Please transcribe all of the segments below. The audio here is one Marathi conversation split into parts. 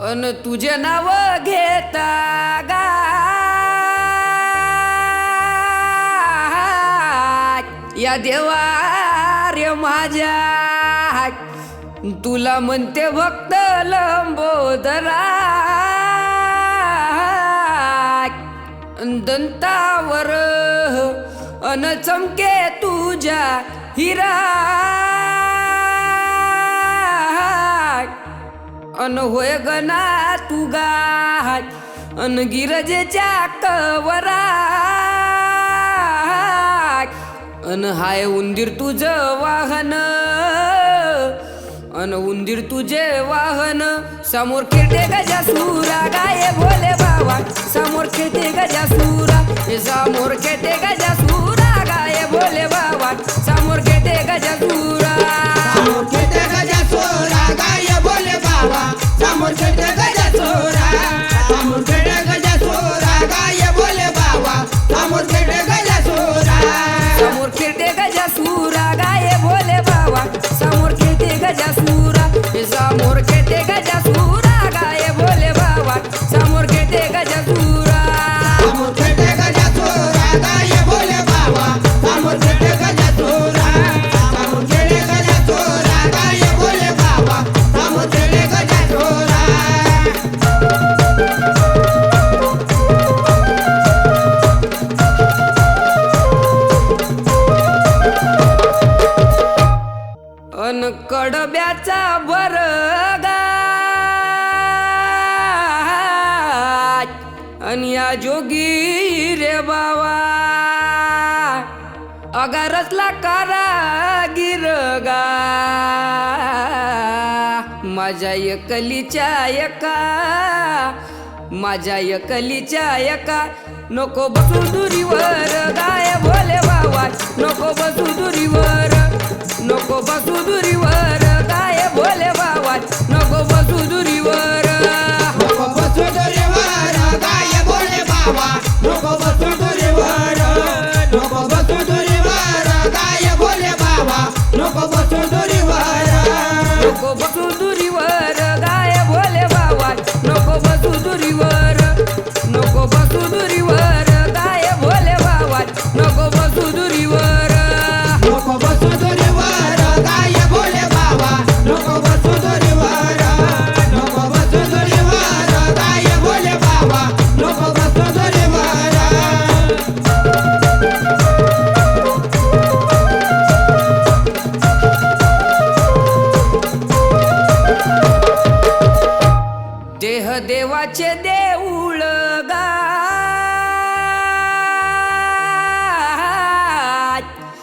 अन तुझे नाव घेता गा. या देवा रे माझ्या. तुला म्हणते भक्त लंबोदरा. दंतावर अन चमके तुझ्या हिरा. अन होय गना तू गाय अन गिरजेच्या कवरा अन हाय उंदीर तुझं वाहन अन उंदीर तुझे वाहन समोर खेळते गजा सुरा गाय भोले बाबा समोर खेळते गजा सुरा समोर खेळते गजा सुरा गाय भोले बाबा समोर खेळते गजा सुरा. समोर खेळते गजा समोर आणि या जोगी रे बाबा अगारसला कारागीर गा. माझ्या एकलीच्या एका माझ्या एकलीच्या एका. नको बसू दुरीवर गाय भोले बाबा नको बसू दुरीवर नको बसू दुरीवर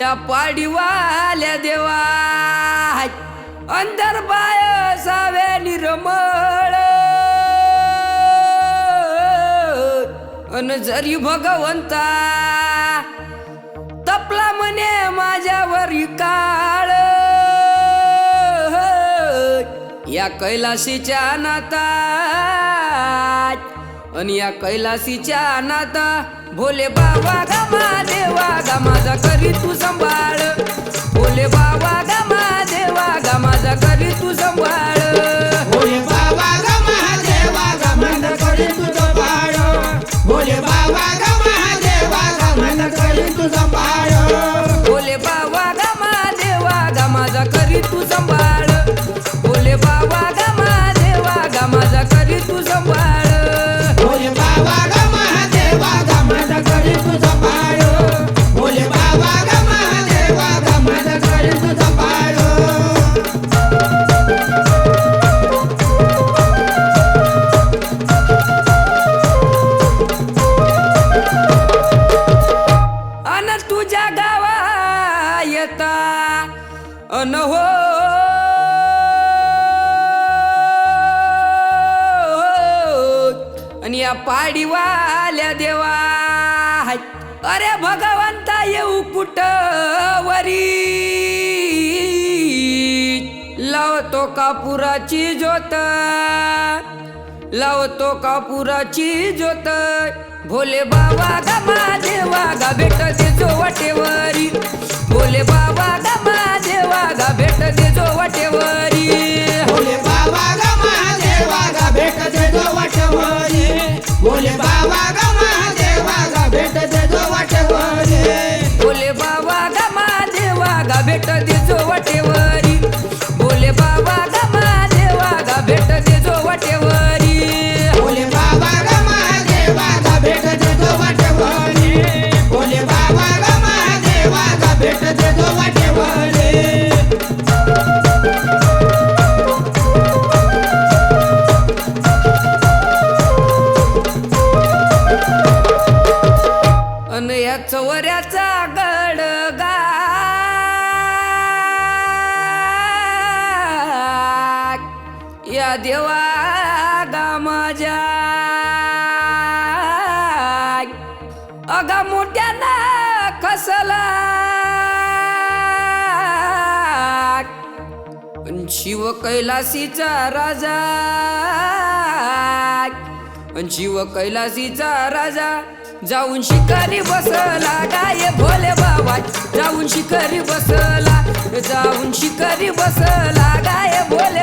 त्या पाडीवाल्या देवा. अंतर बाय सावे निरमळ. अन जरी भगवंता तपला म्हणे माझ्यावर काळ या कैलाशीच्या नाता आणि या कैलाशीच्या नाता भोले बाबा गमा देवा गा माझा करी तू सांभाळ. भोले बाबा गमा देवा गा माझा करी तू सांभाळ. भोले बाबा ग देवा ग माझा करी तू सांभाळ. भोले या पाडीवाल्या देवा अरे भगवंता येऊ कुठ वरी लावतो कापुराची ज्योत. लावतो कापुराची ज्योत. भोले बाबा गा देवा गा भेट शिव कैलासीचा राजा. शिव कैलासीचा राजा. जाऊन शिकारी बसला गाय भोले बाबा. जाऊन शिकारी बसला जाऊन शिकारी बसला गाय भोले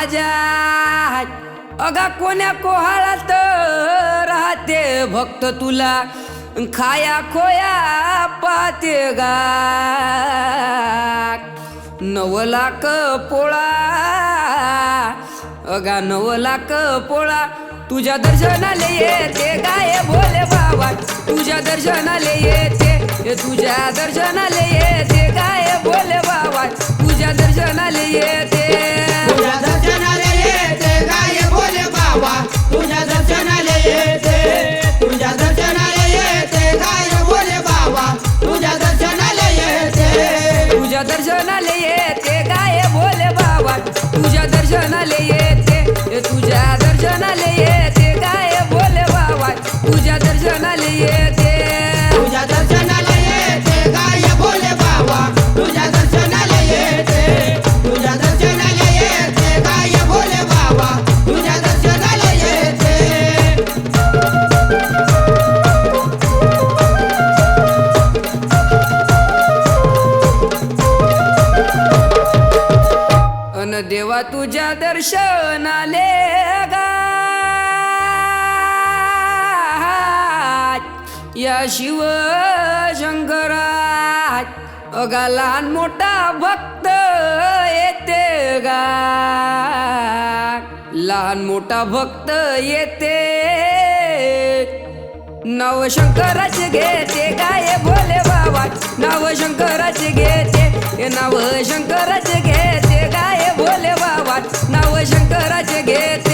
माझ्या अगा कोण्या कोहाळात राहते भक्त तुला. खाया खोया पाते गा नव लाख पोळा. अगा नव लाख पोळा. तुझ्या दर्शनाले येते गाय भोले बाबा. तुझ्या दर्शनाले येते तुझ्या दर्शनाले येते गाय भोले बाबा. तुझ्या दर्शनाले येते देवा तुझ्या दर्शनाले आले या शिव शंकरात अगा लहान मोठा भक्त येते गा. लहान मोठा भक्त येते. नाव शंकराचे घेते काय भोले बाबा? नाव शंकराचे घेते. हे शंकराचे घेते. गाय भोले बाबा नाव शंकराचे घेत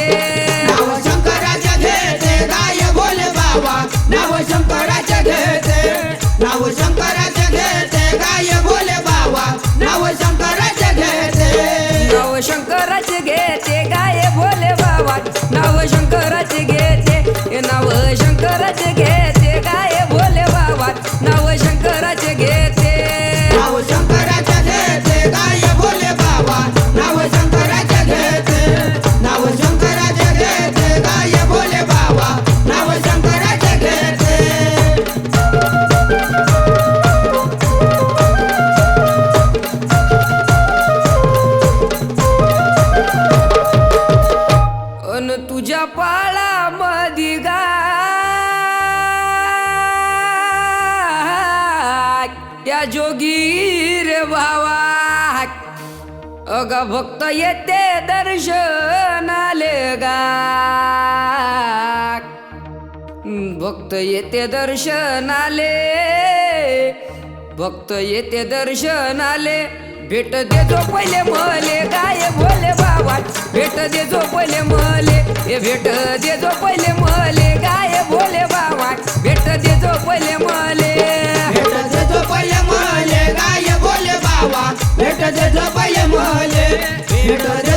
तुझ्या पाळा मधी गा. या जोगी रे भावा. अग भक्त येते दर्शनाले गा. भक्त येते दर्शन आले भक्त येते दर्शन आले भेट देजो पहिले मले काय भोले बाबा? भेट देजो पहिले मले हे भेट देजो पहिले मले काय भोले बाबा? भेट देजो पहिले मले. भेट देतो पहिले मले काय भोले बाबा? भेट देतो पहिले मले भेट दे